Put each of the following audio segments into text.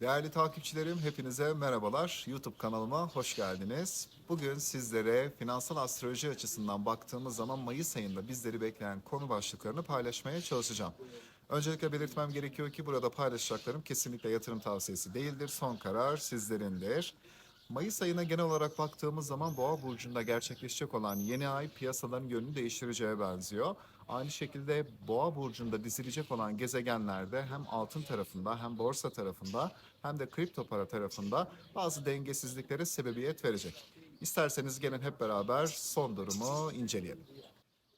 Değerli takipçilerim hepinize merhabalar. YouTube kanalıma hoş geldiniz. Bugün sizlere finansal astroloji açısından baktığımız zaman Mayıs ayında bizleri bekleyen konu başlıklarını paylaşmaya çalışacağım. Öncelikle belirtmem gerekiyor ki burada paylaşacaklarım kesinlikle yatırım tavsiyesi değildir. Son karar sizlerindir. Mayıs ayına genel olarak baktığımız zaman Boğa burcunda gerçekleşecek olan yeni ay piyasaların yönünü değiştireceğe benziyor. Aynı şekilde Boğa burcunda dizilecek olan gezegenlerde hem altın tarafında hem borsa tarafında hem de kripto para tarafında bazı dengesizliklere sebebiyet verecek. İsterseniz gelin hep beraber son durumu inceleyelim.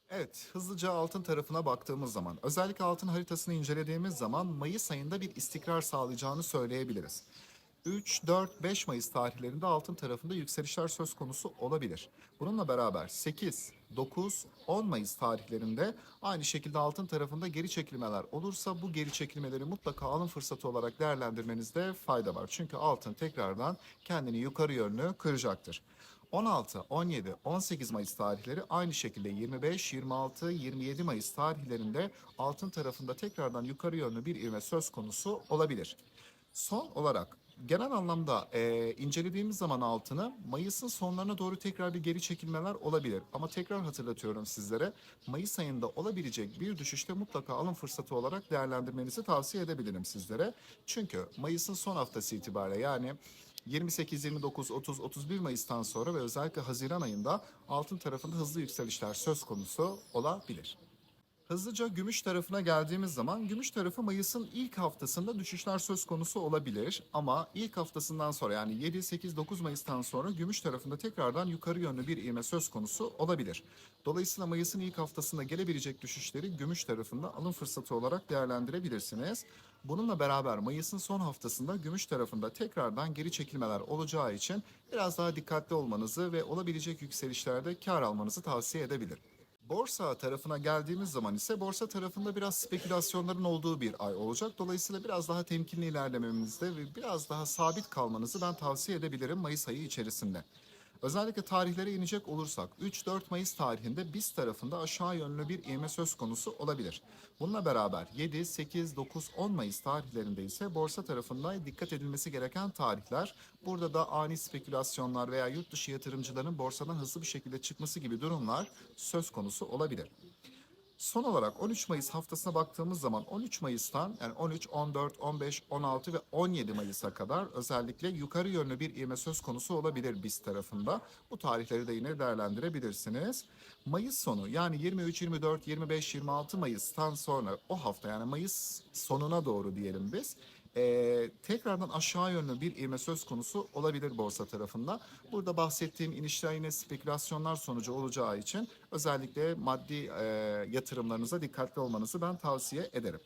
Evet, hızlıca altın tarafına baktığımız zaman, özellikle altın haritasını incelediğimiz zaman Mayıs ayında bir istikrar sağlayacağını söyleyebiliriz. 3, 4, 5 Mayıs tarihlerinde altın tarafında yükselişler söz konusu olabilir. Bununla beraber 8, 9, 10 Mayıs tarihlerinde aynı şekilde altın tarafında geri çekilmeler olursa bu geri çekilmeleri mutlaka alım fırsatı olarak değerlendirmenizde fayda var. Çünkü altın tekrardan kendini yukarı yönlü kıracaktır. 16, 17, 18 Mayıs tarihleri aynı şekilde 25, 26, 27 Mayıs tarihlerinde altın tarafında tekrardan yukarı yönlü bir ivme söz konusu olabilir. Son olarak genel anlamda e, incelediğimiz zaman altını Mayıs'ın sonlarına doğru tekrar bir geri çekilmeler olabilir. Ama tekrar hatırlatıyorum sizlere Mayıs ayında olabilecek bir düşüşte mutlaka alım fırsatı olarak değerlendirmenizi tavsiye edebilirim sizlere. Çünkü Mayıs'ın son haftası itibariyle yani 28, 29, 30, 31 Mayıs'tan sonra ve özellikle Haziran ayında altın tarafında hızlı yükselişler söz konusu olabilir. Hızlıca gümüş tarafına geldiğimiz zaman gümüş tarafı Mayıs'ın ilk haftasında düşüşler söz konusu olabilir. Ama ilk haftasından sonra yani 7, 8, 9 Mayıs'tan sonra gümüş tarafında tekrardan yukarı yönlü bir ivme söz konusu olabilir. Dolayısıyla Mayıs'ın ilk haftasında gelebilecek düşüşleri gümüş tarafında alım fırsatı olarak değerlendirebilirsiniz. Bununla beraber Mayıs'ın son haftasında gümüş tarafında tekrardan geri çekilmeler olacağı için biraz daha dikkatli olmanızı ve olabilecek yükselişlerde kar almanızı tavsiye edebilirim. Borsa tarafına geldiğimiz zaman ise borsa tarafında biraz spekülasyonların olduğu bir ay olacak. Dolayısıyla biraz daha temkinli ilerlememizde ve biraz daha sabit kalmanızı ben tavsiye edebilirim Mayıs ayı içerisinde. Özellikle tarihlere inecek olursak 3-4 Mayıs tarihinde BIST tarafında aşağı yönlü bir ivme söz konusu olabilir. Bununla beraber 7, 8, 9, 10 Mayıs tarihlerinde ise borsa tarafında dikkat edilmesi gereken tarihler. Burada da ani spekülasyonlar veya yurt dışı yatırımcıların borsadan hızlı bir şekilde çıkması gibi durumlar söz konusu olabilir. Son olarak 13 Mayıs haftasına baktığımız zaman 13 Mayıs'tan yani 13, 14, 15, 16 ve 17 Mayıs'a kadar özellikle yukarı yönlü bir ivme söz konusu olabilir BIST tarafında. Bu tarihleri de yine değerlendirebilirsiniz. Mayıs sonu yani 23, 24, 25, 26 Mayıs'tan sonra o hafta yani Mayıs sonuna doğru diyelim biz e, tekrardan aşağı yönlü bir ivme söz konusu olabilir borsa tarafında. Burada bahsettiğim inişler yine spekülasyonlar sonucu olacağı için özellikle maddi e, yatırımlarınıza dikkatli olmanızı ben tavsiye ederim.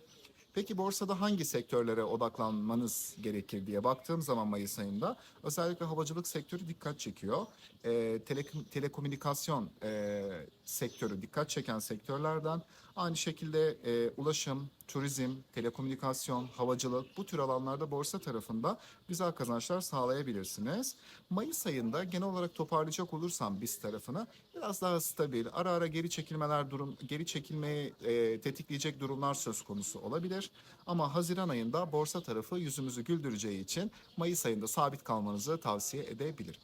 Peki borsada hangi sektörlere odaklanmanız gerekir diye baktığım zaman Mayıs ayında özellikle havacılık sektörü dikkat çekiyor. E, tele- telekomünikasyon e, sektörü dikkat çeken sektörlerden. Aynı şekilde e, ulaşım, turizm, telekomünikasyon, havacılık bu tür alanlarda borsa tarafında güzel kazançlar sağlayabilirsiniz. Mayıs ayında genel olarak toparlayacak olursam BIST tarafını biraz daha stabil, ara ara geri çekilmeler durum geri çekilmeyi e, tetikleyecek durumlar söz konusu olabilir. Ama Haziran ayında borsa tarafı yüzümüzü güldüreceği için Mayıs ayında sabit kalmanızı tavsiye edebilirim.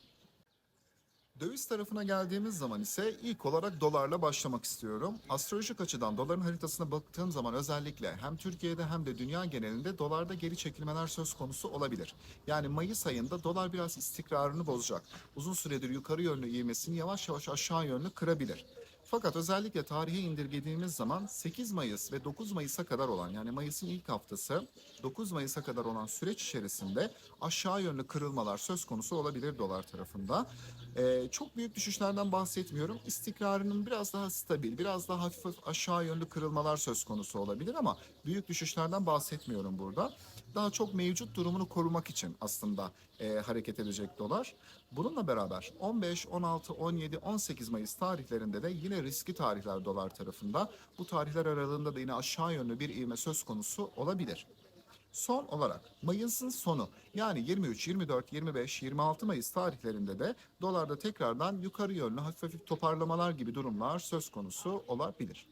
Döviz tarafına geldiğimiz zaman ise ilk olarak dolarla başlamak istiyorum. Astrolojik açıdan doların haritasına baktığım zaman özellikle hem Türkiye'de hem de dünya genelinde dolarda geri çekilmeler söz konusu olabilir. Yani Mayıs ayında dolar biraz istikrarını bozacak. Uzun süredir yukarı yönlü ivmesini yavaş yavaş aşağı yönlü kırabilir. Fakat özellikle tarihe indirgediğimiz zaman 8 Mayıs ve 9 Mayıs'a kadar olan yani Mayıs'ın ilk haftası 9 Mayıs'a kadar olan süreç içerisinde aşağı yönlü kırılmalar söz konusu olabilir dolar tarafında. Ee, çok büyük düşüşlerden bahsetmiyorum. İstikrarının biraz daha stabil, biraz daha hafif hafif aşağı yönlü kırılmalar söz konusu olabilir ama büyük düşüşlerden bahsetmiyorum burada. Daha çok mevcut durumunu korumak için aslında e, hareket edecek dolar. Bununla beraber 15, 16, 17, 18 Mayıs tarihlerinde de yine riskli tarihler dolar tarafında. Bu tarihler aralığında da yine aşağı yönlü bir ivme söz konusu olabilir. Son olarak Mayıs'ın sonu yani 23, 24, 25, 26 Mayıs tarihlerinde de dolarda tekrardan yukarı yönlü hafif hafif toparlamalar gibi durumlar söz konusu olabilir.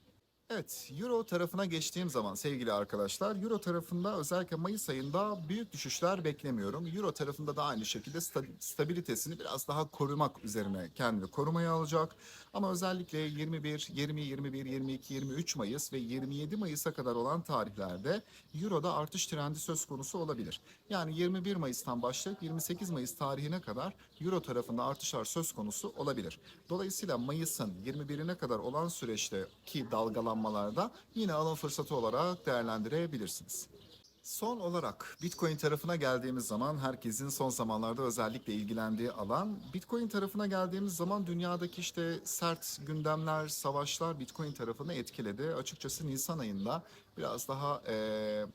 Evet, Euro tarafına geçtiğim zaman sevgili arkadaşlar, Euro tarafında özellikle Mayıs ayında büyük düşüşler beklemiyorum. Euro tarafında da aynı şekilde sta- stabilitesini biraz daha korumak üzerine kendini korumaya alacak. Ama özellikle 21, 20, 21, 22, 23 Mayıs ve 27 Mayıs'a kadar olan tarihlerde Euro'da artış trendi söz konusu olabilir. Yani 21 Mayıs'tan başlayıp 28 Mayıs tarihine kadar Euro tarafında artışlar söz konusu olabilir. Dolayısıyla Mayıs'ın 21'ine kadar olan süreçteki dalgalanmalarda yine alım fırsatı olarak değerlendirebilirsiniz. Son olarak Bitcoin tarafına geldiğimiz zaman herkesin son zamanlarda özellikle ilgilendiği alan Bitcoin tarafına geldiğimiz zaman dünyadaki işte sert gündemler, savaşlar Bitcoin tarafını etkiledi. Açıkçası Nisan ayında biraz daha eee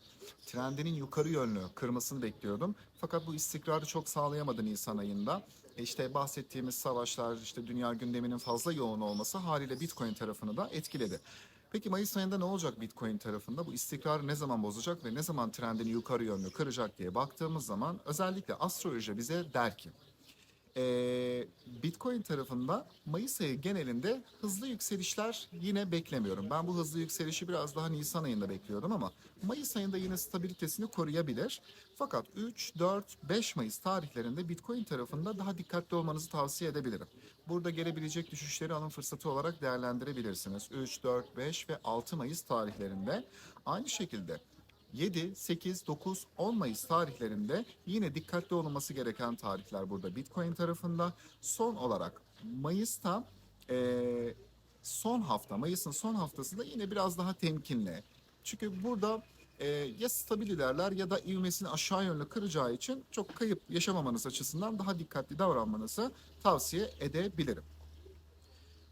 trendinin yukarı yönlü kırmasını bekliyordum. Fakat bu istikrarı çok sağlayamadı Nisan ayında. E İşte bahsettiğimiz savaşlar, işte dünya gündeminin fazla yoğun olması haliyle Bitcoin tarafını da etkiledi. Peki Mayıs ayında ne olacak Bitcoin tarafında? Bu istikrarı ne zaman bozacak ve ne zaman trendini yukarı yönlü kıracak diye baktığımız zaman özellikle astroloji bize der ki ee, Bitcoin tarafında Mayıs ayı genelinde hızlı yükselişler yine beklemiyorum. Ben bu hızlı yükselişi biraz daha Nisan ayında bekliyordum ama Mayıs ayında yine stabilitesini koruyabilir. Fakat 3, 4, 5 Mayıs tarihlerinde Bitcoin tarafında daha dikkatli olmanızı tavsiye edebilirim. Burada gelebilecek düşüşleri alım fırsatı olarak değerlendirebilirsiniz. 3, 4, 5 ve 6 Mayıs tarihlerinde aynı şekilde 7, 8, 9, 10 Mayıs tarihlerinde yine dikkatli olunması gereken tarihler burada Bitcoin tarafında. Son olarak Mayıs'ta eee, son hafta, Mayıs'ın son haftasında yine biraz daha temkinli. Çünkü burada eee, ya stabil ilerler ya da ivmesini aşağı yönlü kıracağı için çok kayıp yaşamamanız açısından daha dikkatli davranmanızı tavsiye edebilirim.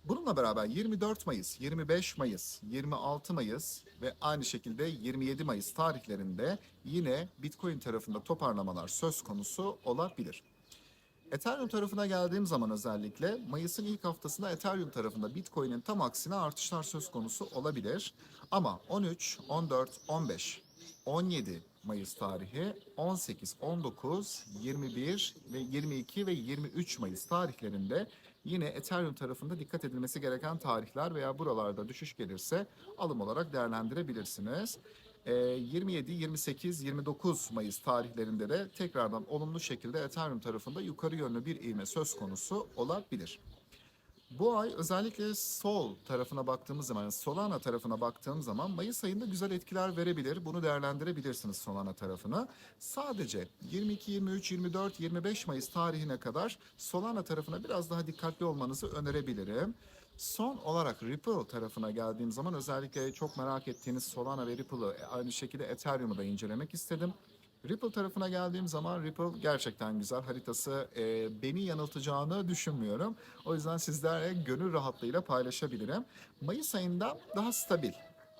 Bununla beraber 24 Mayıs, 25 Mayıs, 26 Mayıs ve aynı şekilde 27 Mayıs tarihlerinde yine Bitcoin tarafında toparlamalar söz konusu olabilir. Ethereum tarafına geldiğim zaman özellikle Mayıs'ın ilk haftasında Ethereum tarafında Bitcoin'in tam aksine artışlar söz konusu olabilir. Ama 13, 14, 15, 17 Mayıs tarihi, 18, 19, 21 ve 22 ve 23 Mayıs tarihlerinde yine Ethereum tarafında dikkat edilmesi gereken tarihler veya buralarda düşüş gelirse alım olarak değerlendirebilirsiniz. Ee, 27, 28, 29 Mayıs tarihlerinde de tekrardan olumlu şekilde Ethereum tarafında yukarı yönlü bir ivme söz konusu olabilir. Bu ay özellikle Sol tarafına baktığımız zaman, Solana tarafına baktığım zaman Mayıs ayında güzel etkiler verebilir. Bunu değerlendirebilirsiniz Solana tarafını. Sadece 22, 23, 24, 25 Mayıs tarihine kadar Solana tarafına biraz daha dikkatli olmanızı önerebilirim. Son olarak Ripple tarafına geldiğim zaman özellikle çok merak ettiğiniz Solana ve Ripple'ı e, aynı şekilde Ethereum'u da incelemek istedim. Ripple tarafına geldiğim zaman Ripple gerçekten güzel. Haritası e, beni yanıltacağını düşünmüyorum. O yüzden sizlerle gönül rahatlığıyla paylaşabilirim. Mayıs ayında daha stabil.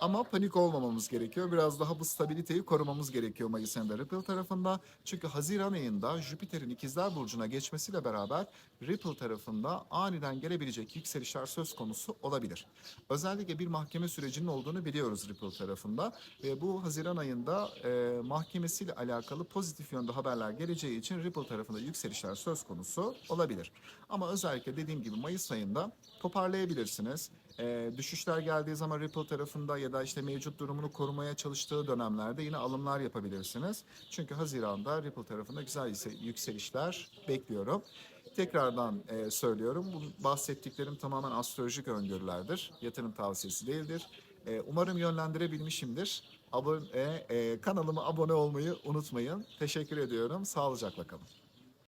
Ama panik olmamamız gerekiyor. Biraz daha bu stabiliteyi korumamız gerekiyor Mayıs ayında Ripple tarafında. Çünkü Haziran ayında Jüpiter'in ikizler burcuna geçmesiyle beraber Ripple tarafında aniden gelebilecek yükselişler söz konusu olabilir. Özellikle bir mahkeme sürecinin olduğunu biliyoruz Ripple tarafında. Ve bu Haziran ayında e, mahkemesiyle alakalı pozitif yönde haberler geleceği için Ripple tarafında yükselişler söz konusu olabilir. Ama özellikle dediğim gibi Mayıs ayında toparlayabilirsiniz. E, düşüşler geldiği zaman Ripple tarafında ya da işte mevcut durumunu korumaya çalıştığı dönemlerde yine alımlar yapabilirsiniz. Çünkü Haziran'da Ripple tarafında güzel yükselişler bekliyorum. Tekrardan e, söylüyorum. Bu bahsettiklerim tamamen astrolojik öngörülerdir. Yatırım tavsiyesi değildir. E, umarım yönlendirebilmişimdir. Abone, e, kanalıma abone olmayı unutmayın. Teşekkür ediyorum. Sağlıcakla kalın.